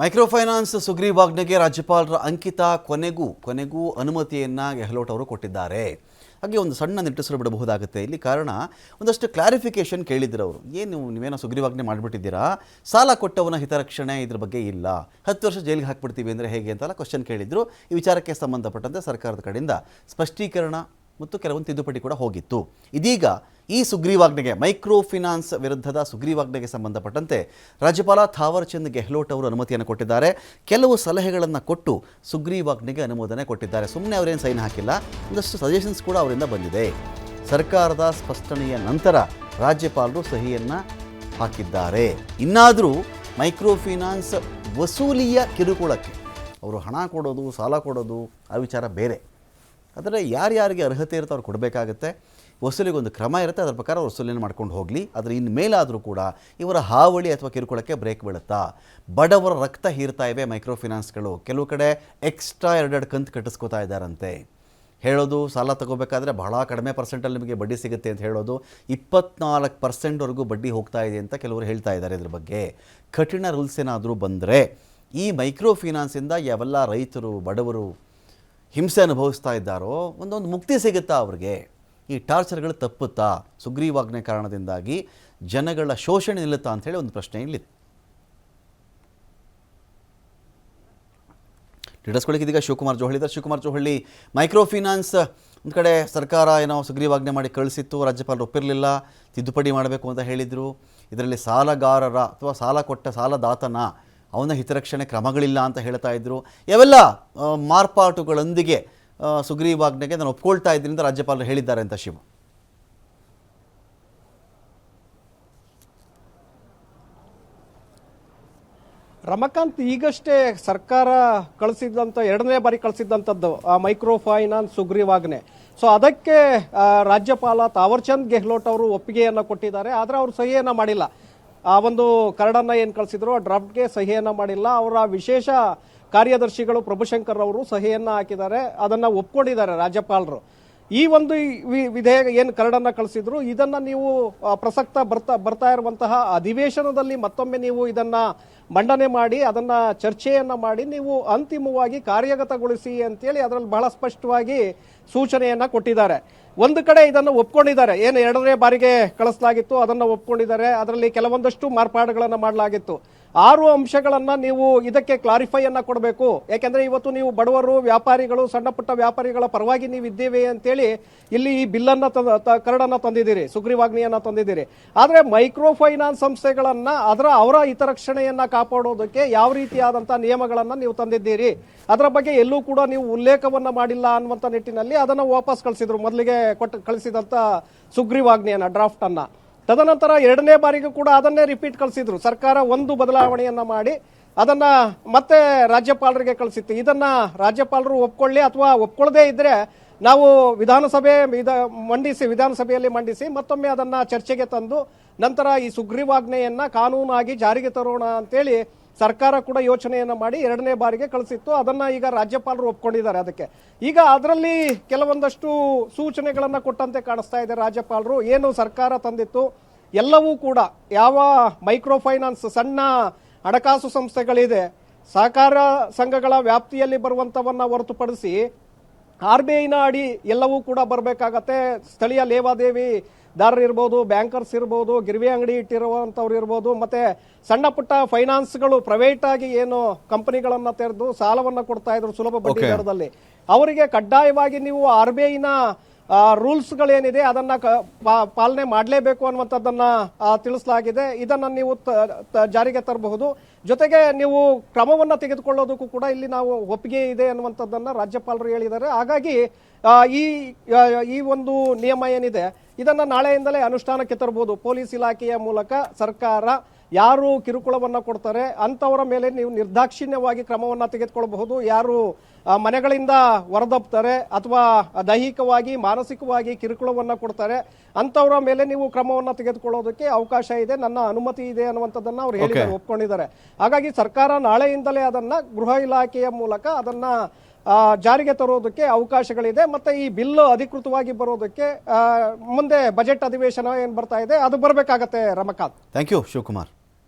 Micro finance ಸುಗ್ರೀವಾಜ್ಞೆಗೆ ರಾಜ್ಯಪಾಲರ ಅಂಕಿತ ಕೊನೆಗೂ ಕೊನೆಗೂ ಅನುಮತಿಯನ್ನು ಗೆಹ್ಲೋಟ್ ಅವರು ಕೊಟ್ಟಿದ್ದಾರೆ. ಹಾಗೆ ಒಂದು ಸಣ್ಣ ನಿಟ್ಟುಸಿರು ಬಿಡಬಹುದಾಗುತ್ತೆ. ಇಲ್ಲಿ ಕಾರಣ ಒಂದಷ್ಟು ಕ್ಲಾರಿಫಿಕೇಷನ್ ಕೇಳಿದ್ರು ಅವರು. ಏನು ನೀವೇನೋ ಸುಗ್ರೀವಾಜ್ಞೆ ಮಾಡಿಬಿಟ್ಟಿದ್ದೀರಾ? ಸಾಲ ಕೊಟ್ಟವನ ಹಿತರಕ್ಷಣೆ ಇದ್ರ ಬಗ್ಗೆ ಇಲ್ಲ. ಹತ್ತು ವರ್ಷ ಜೈಲಿಗೆ ಹಾಕ್ಬಿಡ್ತೀವಿ ಅಂದರೆ ಹೇಗೆ ಅಂತೆಲ್ಲ ಕ್ವಶನ್ ಕೇಳಿದರು. ಈ ವಿಚಾರಕ್ಕೆ ಸಂಬಂಧಪಟ್ಟಂತೆ ಸರ್ಕಾರದ ಕಡೆಯಿಂದ ಸ್ಪಷ್ಟೀಕರಣ ಮತ್ತು ಕೆಲವೊಂದು ತಿದ್ದುಪಡಿ ಕೂಡ ಹೋಗಿತ್ತು. ಇದೀಗ ಈ ಸುಗ್ರೀವಾಜ್ಞೆಗೆ ಮೈಕ್ರೋ ಫಿನಾನ್ಸ್ ವಿರುದ್ಧದ ಸುಗ್ರೀವಾಜ್ಞೆಗೆ ಸಂಬಂಧಪಟ್ಟಂತೆ ರಾಜ್ಯಪಾಲ ಥಾವರ್ಚಂದ್ ಗೆಹ್ಲೋಟ್ ಅವರು ಅನುಮತಿಯನ್ನು ಕೊಟ್ಟಿದ್ದಾರೆ. ಕೆಲವು ಸಲಹೆಗಳನ್ನು ಕೊಟ್ಟು ಸುಗ್ರೀವಾಜ್ಞೆಗೆ ಅನುಮೋದನೆ ಕೊಟ್ಟಿದ್ದಾರೆ. ಸುಮ್ಮನೆ ಅವರೇನು ಸೈನ್ ಹಾಕಿಲ್ಲ, ಒಂದಷ್ಟು ಸಜೆಷನ್ಸ್ ಕೂಡ ಅವರಿಂದ ಬಂದಿದೆ. ಸರ್ಕಾರದ ಸ್ಪಷ್ಟನೆಯ ನಂತರ ರಾಜ್ಯಪಾಲರು ಸಹಿಯನ್ನು ಹಾಕಿದ್ದಾರೆ. ಇನ್ನಾದರೂ ಮೈಕ್ರೋ ಫಿನಾನ್ಸ್ ವಸೂಲಿಯ ಕಿರುಕುಳಕ್ಕೆ ಅವರು ಹಣ ಕೊಡೋದು, ಸಾಲ ಕೊಡೋದು, ಆ ವಿಚಾರ ಬೇರೆ. ಆದರೆ ಯಾರ್ಯಾರಿಗೆ ಅರ್ಹತೆ ಇರುತ್ತೆ ಅವ್ರು ಕೊಡಬೇಕಾಗತ್ತೆ. ವಸೂಲಿಗೆ ಒಂದು ಕ್ರಮ ಇರುತ್ತೆ, ಅದರ ಪ್ರಕಾರ ವಸೂಲಿಯನ್ನು ಮಾಡ್ಕೊಂಡು ಹೋಗಲಿ. ಆದರೆ ಇನ್ನು ಮೇಲಾದರೂ ಕೂಡ ಇವರ ಹಾವಳಿ ಅಥವಾ ಕಿರುಕುಳಕ್ಕೆ ಬ್ರೇಕ್ ಬೀಳುತ್ತಾ? ಬಡವರ ರಕ್ತ ಹೀರ್ತಾ ಇವೆ ಮೈಕ್ರೋ ಫಿನಾನ್ಸ್ಗಳು ಕೆಲವು ಕಡೆ ಎಕ್ಸ್ಟ್ರಾ ಎರಡೆರಡು ಕಂತು ಕಟ್ಟಿಸ್ಕೋತಾ ಇದ್ದಾರಂತೆ. ಹೇಳೋದು ಸಾಲ ತಗೋಬೇಕಾದ್ರೆ ಬಹಳ ಕಡಿಮೆ ಪರ್ಸೆಂಟಲ್ಲಿ ನಿಮಗೆ ಬಡ್ಡಿ ಸಿಗುತ್ತೆ ಅಂತ ಹೇಳೋದು. ಇಪ್ಪತ್ನಾಲ್ಕು ಪರ್ಸೆಂಟ್ವರೆಗೂ ಬಡ್ಡಿ ಹೋಗ್ತಾ ಇದೆ ಅಂತ ಕೆಲವರು ಹೇಳ್ತಾ ಇದ್ದಾರೆ ಇದ್ರ ಬಗ್ಗೆ. ಕಠಿಣ ರೂಲ್ಸ್ ಏನಾದರೂ ಬಂದರೆ ಈ ಮೈಕ್ರೋ ಫಿನಾನ್ಸಿಂದ ಯಾವೆಲ್ಲ ರೈತರು, ಬಡವರು ಹಿಂಸೆ ಅನುಭವಿಸ್ತಾ ಇದ್ದಾರೋ, ಒಂದೊಂದು ಮುಕ್ತಿ ಸಿಗುತ್ತಾ ಅವ್ರಿಗೆ? ಈ ಟಾರ್ಚರ್ಗಳು ತಪ್ಪುತ್ತಾ? ಸುಗ್ರೀವಾಜ್ಞೆ ಕಾರಣದಿಂದಾಗಿ ಜನಗಳ ಶೋಷಣೆ ನಿಲ್ಲುತ್ತಾ ಅಂಥೇಳಿ ಒಂದು ಪ್ರಶ್ನೆ ಇಲ್ಲಿದೆ ಲೀಡರ್ಸ್ಗಳಿಗೆ ಇದೀಗ ಶಿವಕುಮಾರ್ ಜೋಹಳಿ ಇದ್ದಾರೆ. ಶಿವಕುಮಾರ್ ಜೋಹಳ್ಳಿ ಮೈಕ್ರೋ ಫಿನಾನ್ಸ್ ಒಂದು ಕಡೆ ಸರ್ಕಾರ ಏನೋ ಸುಗ್ರೀವಾಜ್ಞೆ ಮಾಡಿ ಕಳಿಸಿತ್ತು, ರಾಜ್ಯಪಾಲರು ಒಪ್ಪಿರಲಿಲ್ಲ, ತಿದ್ದುಪಡಿ ಮಾಡಬೇಕು ಅಂತ ಹೇಳಿದರು. ಇದರಲ್ಲಿ ಸಾಲಗಾರರ ಅಥವಾ ಸಾಲ ಕೊಟ್ಟ ಸಾಲದಾತನ ಅವನ ಹಿತರಕ್ಷಣೆ ಕ್ರಮಗಳಿಲ್ಲ ಅಂತ ಹೇಳ್ತಾ ಇದ್ದರು ಇವೆಲ್ಲ ಮಾರ್ಪಾಟುಗಳೊಂದಿಗೆ ಸುಗ್ರೀವಾಜ್ಞೆಗೆ ನಾನು ಒಪ್ಕೊಳ್ತಾ ಇದ್ದೀನಿ ಅಂತ ರಾಜ್ಯಪಾಲರು ಹೇಳಿದ್ದಾರೆ ಅಂತ ಶಿವ. ರಮಕಾಂತ್ ಈಗಷ್ಟೇ ಸರ್ಕಾರ ಕಳಿಸಿದಂಥ ಎರಡನೇ ಬಾರಿ ಕಳಿಸಿದ್ದಂಥದ್ದು ಮೈಕ್ರೋ ಫೈನಾನ್ಸ್ ಸುಗ್ರೀವಾಜ್ಞೆ ಸೊ ಅದಕ್ಕೆ ರಾಜ್ಯಪಾಲ ತಾವರ್ಚಂದ್ ಗೆಹ್ಲೋಟ್ ಅವರು ಒಪ್ಪಿಗೆಯನ್ನು ಕೊಟ್ಟಿದ್ದಾರೆ, ಆದರೆ ಅವರು ಸಹಿಯನ್ನು ಮಾಡಿಲ್ಲ. ಆ ಒಂದು ಕರಡನ್ನ ಏನು ಕಳಿಸಿದ್ರು, ಆ ಡ್ರಾಫ್ಟ್ಗೆ ಸಹಿಯನ್ನು ಮಾಡಿಲ್ಲ. ಅವರ ವಿಶೇಷ ಕಾರ್ಯದರ್ಶಿಗಳು ಪ್ರಭುಶಂಕರ್ ಅವರು ಸಹಿಯನ್ನು ಹಾಕಿದ್ದಾರೆ. ಅದನ್ನು ಒಪ್ಕೊಂಡಿದ್ದಾರೆ ರಾಜ್ಯಪಾಲರು. ಈ ಒಂದು ವಿಧೇಯಕ ಏನು ಕರಡನ್ನ ಕಳಿಸಿದ್ರು, ಇದನ್ನ ನೀವು ಪ್ರಸಕ್ತ ಬರ್ತಾ ಬರ್ತಾ ಇರುವಂತಹ ಅಧಿವೇಶನದಲ್ಲಿ ಮತ್ತೊಮ್ಮೆ ನೀವು ಇದನ್ನ ಮಂಡನೆ ಮಾಡಿ, ಅದನ್ನ ಚರ್ಚೆಯನ್ನ ಮಾಡಿ ನೀವು ಅಂತಿಮವಾಗಿ ಕಾರ್ಯಗತಗೊಳಿಸಿ ಅಂತೇಳಿ ಅದರಲ್ಲಿ ಬಹಳ ಸ್ಪಷ್ಟವಾಗಿ ಸೂಚನೆಯನ್ನ ಕೊಟ್ಟಿದ್ದಾರೆ. ಒಂದು ಕಡೆ ಇದನ್ನು ಒಪ್ಕೊಂಡಿದ್ದಾರೆ. ಏನು ಎರಡನೇ ಬಾರಿಗೆ ಕಳಿಸಲಾಗಿತ್ತು, ಅದನ್ನು ಒಪ್ಕೊಂಡಿದ್ದಾರೆ. ಅದರಲ್ಲಿ ಕೆಲವೊಂದಷ್ಟು ಮಾರ್ಪಾಡುಗಳನ್ನು ಮಾಡಲಾಗಿತ್ತು. ಆರು ಅಂಶಗಳನ್ನ ನೀವು ಇದಕ್ಕೆ ಕ್ಲಾರಿಫೈ ಅನ್ನ ಕೊಡಬೇಕು. ಯಾಕೆಂದ್ರೆ ಇವತ್ತು ನೀವು ಬಡವರು, ವ್ಯಾಪಾರಿಗಳು, ಸಣ್ಣ ಪುಟ್ಟ ವ್ಯಾಪಾರಿಗಳ ಪರವಾಗಿ ನೀವು ಇದ್ದೇವೆ ಅಂತೇಳಿ ಇಲ್ಲಿ ಈ ಬಿಲ್ಲನ್ನು ಕರಡನ್ನ ತಂದಿದ್ದೀರಿ, ಸುಗ್ರೀವಾಜ್ಞೆಯನ್ನ ತಂದಿದ್ದೀರಿ. ಆದ್ರೆ ಮೈಕ್ರೋ ಫೈನಾನ್ಸ್ ಸಂಸ್ಥೆಗಳನ್ನ ಅದರ ಅವರ ಹಿತರಕ್ಷಣೆಯನ್ನ ಕಾಪಾಡೋದಕ್ಕೆ ಯಾವ ರೀತಿಯಾದಂತ ನಿಯಮಗಳನ್ನ ನೀವು ತಂದಿದ್ದೀರಿ, ಅದರ ಬಗ್ಗೆ ಎಲ್ಲೂ ಕೂಡ ನೀವು ಉಲ್ಲೇಖವನ್ನ ಮಾಡಿಲ್ಲ ಅನ್ನುವಂತ ನಿಟ್ಟಿನಲ್ಲಿ ಅದನ್ನ ವಾಪಸ್ ಕಳಿಸಿದ್ರು, ಮೊದಲಿಗೆ ಕೊಟ್ಟು ಸುಗ್ರೀವಾಜ್ಞೆಯನ್ನ ಡ್ರಾಫ್ಟ್ ಅನ್ನ. ತದನಂತರ ಎರಡನೇ ಬಾರಿಗೂ ಕೂಡ ಅದನ್ನೇ ರಿಪೀಟ್ ಕಳಿಸಿದ್ರು. ಸರ್ಕಾರ ಒಂದು ಬದಲಾವಣೆಯನ್ನ ಮಾಡಿ, ಅದನ್ನ ಮತ್ತೆ ರಾಜ್ಯಪಾಲರಿಗೆ ಕಳಿಸಿತ್ತು. ಇದನ್ನ ರಾಜ್ಯಪಾಲರು ಒಪ್ಕೊಳ್ಳಿ ಅಥವಾ ಒಪ್ಕೊಳ್ಳದೇ ಇದ್ರೆ ನಾವು ವಿಧಾನಸಭೆ ವಿಧ- ಮಂಡಿಸಿ, ವಿಧಾನಸಭೆಯಲ್ಲಿ ಮಂಡಿಸಿ ಮತ್ತೊಮ್ಮೆ ಅದನ್ನ ಚರ್ಚೆಗೆ ತಂದು ನಂತರ ಈ ಸುಗ್ರೀವಾಜ್ಞೆಯನ್ನ ಕಾನೂನಾಗಿ ಜಾರಿಗೆ ತರೋಣ ಅಂತೇಳಿ ಸರ್ಕಾರ ಕೂಡ ಯೋಚನೆಯನ್ನು ಮಾಡಿ ಎರಡನೇ ಬಾರಿಗೆ ಕಳಿಸಿತ್ತು. ಅದನ್ನ ಈಗ ರಾಜ್ಯಪಾಲರು ಒಪ್ಕೊಂಡಿದ್ದಾರೆ ಅದಕ್ಕೆ. ಈಗ ಅದರಲ್ಲಿ ಕೆಲವೊಂದಷ್ಟು ಸೂಚನೆಗಳನ್ನು ಕೊಟ್ಟಂತೆ ಕಾಣಿಸ್ತಾ ಇದೆ ರಾಜ್ಯಪಾಲರು. ಏನು ಸರ್ಕಾರ ತಂದಿತ್ತು? ಎಲ್ಲವೂ ಕೂಡ ಯಾವ ಮೈಕ್ರೋ ಫೈನಾನ್ಸ್ ಸಣ್ಣ ಹಣಕಾಸು ಸಂಸ್ಥೆಗಳಿದೆ, ಸಹಕಾರ ಸಂಘಗಳ ವ್ಯಾಪ್ತಿಯಲ್ಲಿ ಬರುವಂತವನ್ನ ಹೊರತುಪಡಿಸಿ ಆರ್ ಬಿ ಐನ ಅಡಿ ಎಲ್ಲವೂ ಕೂಡ ಬರಬೇಕಾಗತ್ತೆ. ಸ್ಥಳೀಯ ಲೇವಾದೇವಿ ದಾರರು ಇರ್ಬೋದು ಬ್ಯಾಂಕರ್ಸ್ ಇರ್ಬೋದು ಗಿರ್ವಿ ಅಂಗಡಿ ಇಟ್ಟಿರುವಂಥವ್ರು ಇರ್ಬೋದು ಮತ್ತು ಸಣ್ಣ ಪುಟ್ಟ ಫೈನಾನ್ಸ್ಗಳು ಪ್ರೈವೇಟ್ ಆಗಿ ಏನು ಕಂಪನಿಗಳನ್ನು ತೆರೆದು ಸಾಲವನ್ನು ಕೊಡ್ತಾ ಇದ್ರು ಸುಲಭ ಬಡ್ಡಿ ದರದಲ್ಲಿ. ಅವರಿಗೆ ಕಡ್ಡಾಯವಾಗಿ ನೀವು ಆರ್ ಬಿ ಐನ ರೂಲ್ಸ್ಗಳೇನಿದೆ ಅದನ್ನು ಪಾಲನೆ ಮಾಡಲೇಬೇಕು ಅನ್ನುವಂಥದ್ದನ್ನ ತಿಳಿಸಲಾಗಿದೆ. ಇದನ್ನ ನೀವು ಜಾರಿಗೆ ತರಬಹುದು. ಜೊತೆಗೆ ನೀವು ಕ್ರಮವನ್ನು ತೆಗೆದುಕೊಳ್ಳೋದಕ್ಕೂ ಕೂಡ ಇಲ್ಲಿ ನಾವು ಒಪ್ಪಿಗೆ ಇದೆ ಅನ್ನುವಂಥದ್ದನ್ನ ರಾಜ್ಯಪಾಲರು ಹೇಳಿದ್ದಾರೆ. ಹಾಗಾಗಿ ಈ ಈ ಒಂದು ನಿಯಮ ಏನಿದೆ, ಇದನ್ನ ನಾಳೆಯಿಂದಲೇ ಅನುಷ್ಠಾನಕ್ಕೆ ತರಬಹುದು. ಪೊಲೀಸ್ ಇಲಾಖೆಯ ಮೂಲಕ ಸರ್ಕಾರ ಯಾರು ಕಿರುಕುಳವನ್ನು ಕೊಡ್ತಾರೆ ಅಂಥವರ ಮೇಲೆ ನೀವು ನಿರ್ದಾಕ್ಷಿಣ್ಯವಾಗಿ ಕ್ರಮವನ್ನು ತೆಗೆದುಕೊಳ್ಳಬಹುದು. ಯಾರು ಮನೆಗಳಿಂದ ಹೊರದಬ್ತಾರೆ ಅಥವಾ ದೈಹಿಕವಾಗಿ ಮಾನಸಿಕವಾಗಿ ಕಿರುಕುಳವನ್ನು ಕೊಡ್ತಾರೆ ಅಂಥವರ ಮೇಲೆ ನೀವು ಕ್ರಮವನ್ನು ತೆಗೆದುಕೊಳ್ಳೋದಕ್ಕೆ ಅವಕಾಶ ಇದೆ. ನನ್ನ ಅನುಮತಿ ಇದೆ ಅನ್ನುವಂಥದ್ದನ್ನು ಅವ್ರು ಹೇಳಿ ಒಪ್ಕೊಂಡಿದ್ದಾರೆ. ಹಾಗಾಗಿ ಸರ್ಕಾರ ನಾಳೆಯಿಂದಲೇ ಅದನ್ನು ಗೃಹ ಇಲಾಖೆಯ ಮೂಲಕ ಅದನ್ನು ಜಾರಿಗೆ ತರೋದಕ್ಕೆ ಅವಕಾಶಗಳಿದೆ. ಮತ್ತೆ ಈ ಬಿಲ್ ಅಧಿಕೃತವಾಗಿ ಬರೋದಕ್ಕೆ ಮುಂದೆ ಬಜೆಟ್ ಅಧಿವೇಶನ ಏನು ಬರ್ತಾ ಇದೆ ಅದು ಬರಬೇಕಾಗತ್ತೆ ರಮಕಾಂತ್. Thank you Shivakumar.